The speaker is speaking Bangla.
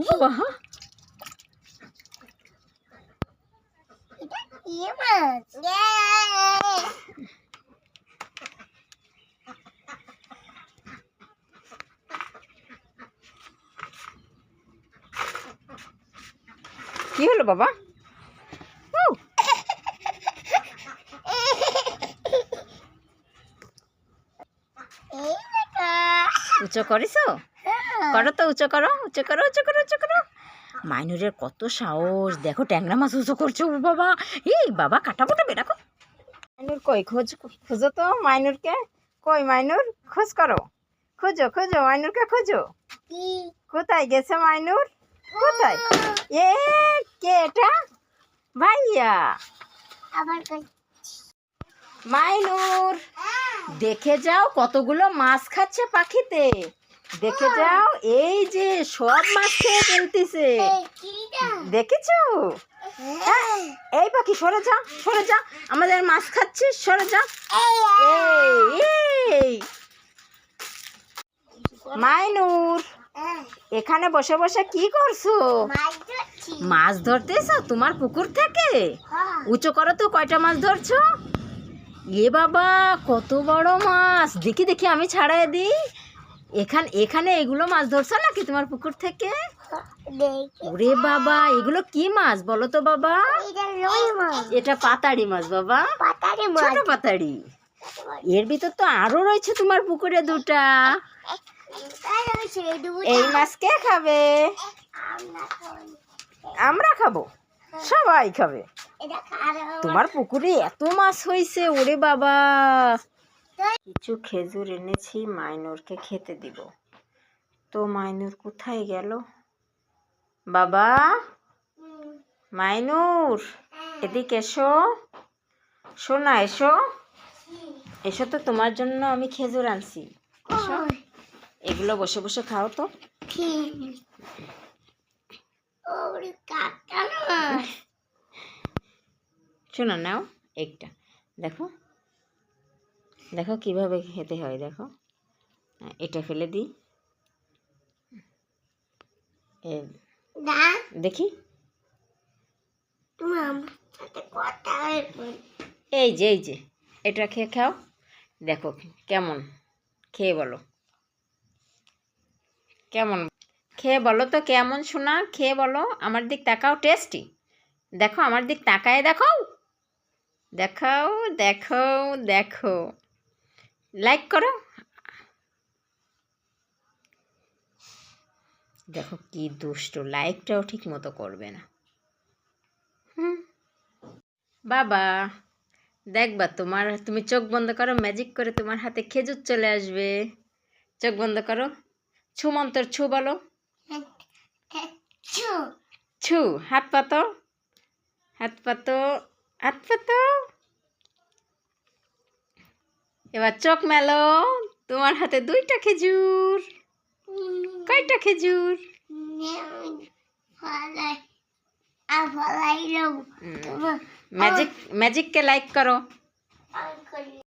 বাবা কি হলো বাবা? ও, এই দেখা উঁচু করিছো করো তো উঁচু করো উঁচু করো উঁচু করো উঁচু করো। মাইনুরের কত সাহস দেখো ট্যাংরা মাছ উঁচু করছ ও বাবা। এই বাবা কাটা মোটা বেরাকো মাইনুর কই খোঁজ খোঁজো তো মাইনুরকে। কই মাইনুর খোঁজ করো। খোঁজো খোঁজো মাইনুরকে খোঁজো। কি কোথায় গেছে মাইনুর? কোথায়? এ কে এটা? ভাইয়া। আবার কই? মাইনুর দেখে যাও কতগুলো মাছ খাচ্ছে পাখিতে। দেখে যাও এই যে সব মাছ খেয়ে ফেলতেছে। দেখেছ? হ্যাঁ, এই পাখি সরে যা সরে যা। আমাদের মাছ খাচ্ছিস সরে যা। এই মাইনুর এখানে বসে বসে কি করছ? মাছ ধরতেছো? তোমার পুকুর থেকে? হ্যাঁ। উঁচু করো তো কয়টা মাছ ধরছো? এ বাবা কত বড় মাছ। দেখি দেখি আমি ছাড়াই দিই। এখান এখানে এগুলো মাছ ধরছো নাকি তোমার পুকুর থেকে? ওরে বাবা এগুলো কি মাছ বলো তো বাবা? এটা পাতাড়ি মাছ বাবা। ছোট পাতাড়ি। এর ভিতর তো আরও রয়েছে তোমার পুকুরে দুটো। এই মাছ কে খাবে? আমরা খাব। সবাই খাবে। তোমার পুকুরে এত মাছ হয়েছে ওরে বাবা। কিছু খেজুর এনেছি মাইনুরকে খেতে দিব। তো মাইনুর কোথায় গেল? বাবা? মাইনুর এদিকে এসো। শোনা এসো। এসো তো তোমার জন্য আমি খেজুর আনছি। এসো। এগুলো বসে বসে খাও তো। শোনা নাও একটা। দেখো দেখো কীভাবে খেতে হয় দেখো। হ্যাঁ, এটা ফেলে দিই। দেখি। এই যে এই যে এটা খেয়ে খাও। দেখো কেমন খেয়ে বলো। কেমন খেয়ে বলো তো কেমন শোনা খেয়ে বলো। আমার দিক তাকাও টেস্টি দেখো আমার দিক তাকায় দেখাও। দেখাও দেখো দেখো। লাইক করো। দেখো কি দুষ্ট লাইকটাও ঠিক মতো করবে না। হুম। বাবা দেখবা তোমার তুমি চোখ বন্ধ করো ম্যাজিক করে তোমার হাতে খেজুর চলে আসবে। চোখ বন্ধ করো। ছু মন্তর ছু বলো। ছু হাত পাতো। হাত পাতো হাত পাতো। এবার চোখ মেলো। তোমার হাতে দুইটা খেজুর। কয়টা খেজুর? ম্যাজিক ম্যাজিককে লাইক করি?